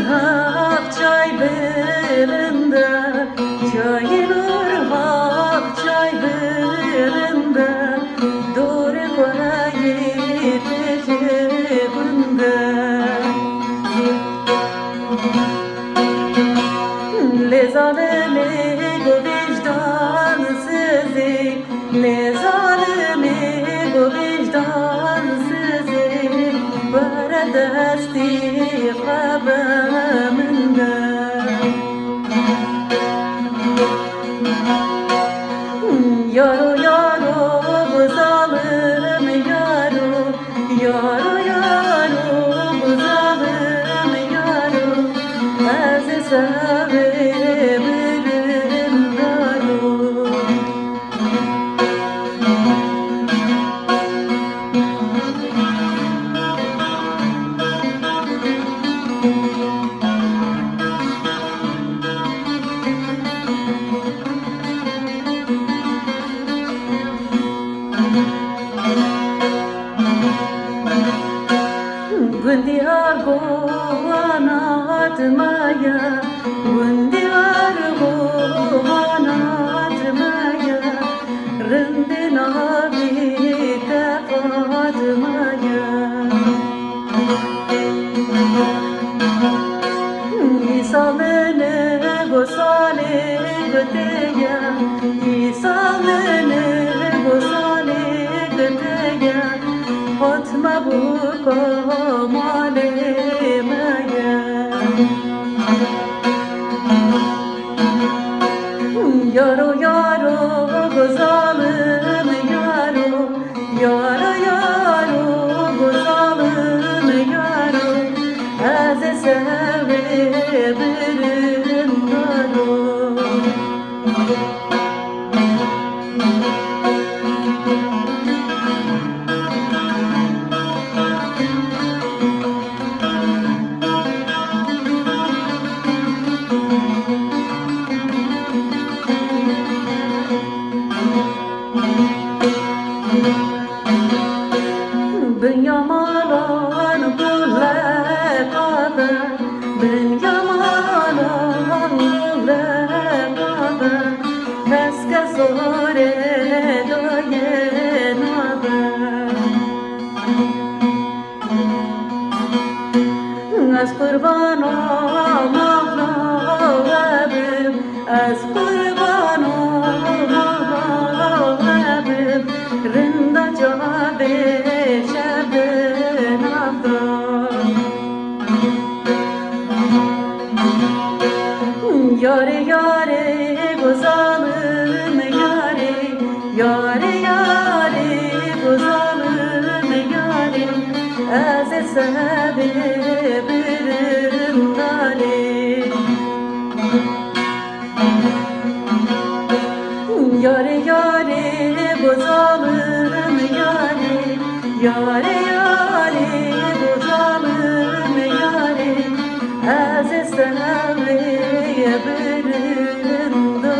hak çay belinde Çayılır hak çay belinde. Doğru para yetecek bunda Le zalimi Bara desti kabamında Yaro yaro bu zalim yaro Yaro yaro bu zalim yaro Az sevebilirim Gündiyar anlatmaya Gündiyar anlatmaya Rındın abi kapatmaya İsalını gosale göteye İsalını gosale göteye Fatma bu kamalemeye Yaro yaro gozalım yaro. Yaro yaro gozalım yaro. Az sevebilirim yaro Ben yamalan bulle kabe Ben yamalan bulle kabe Meske sore doyen abe Az kurban olmalıyım Az kurban olmalıyım Rında cabe şebden Yare yare gozalım yare. Yare yare gozalım yare. Az sevebilirim dare Yare yare gozalım yare. Yare yare هذا السلام ليا بالرضا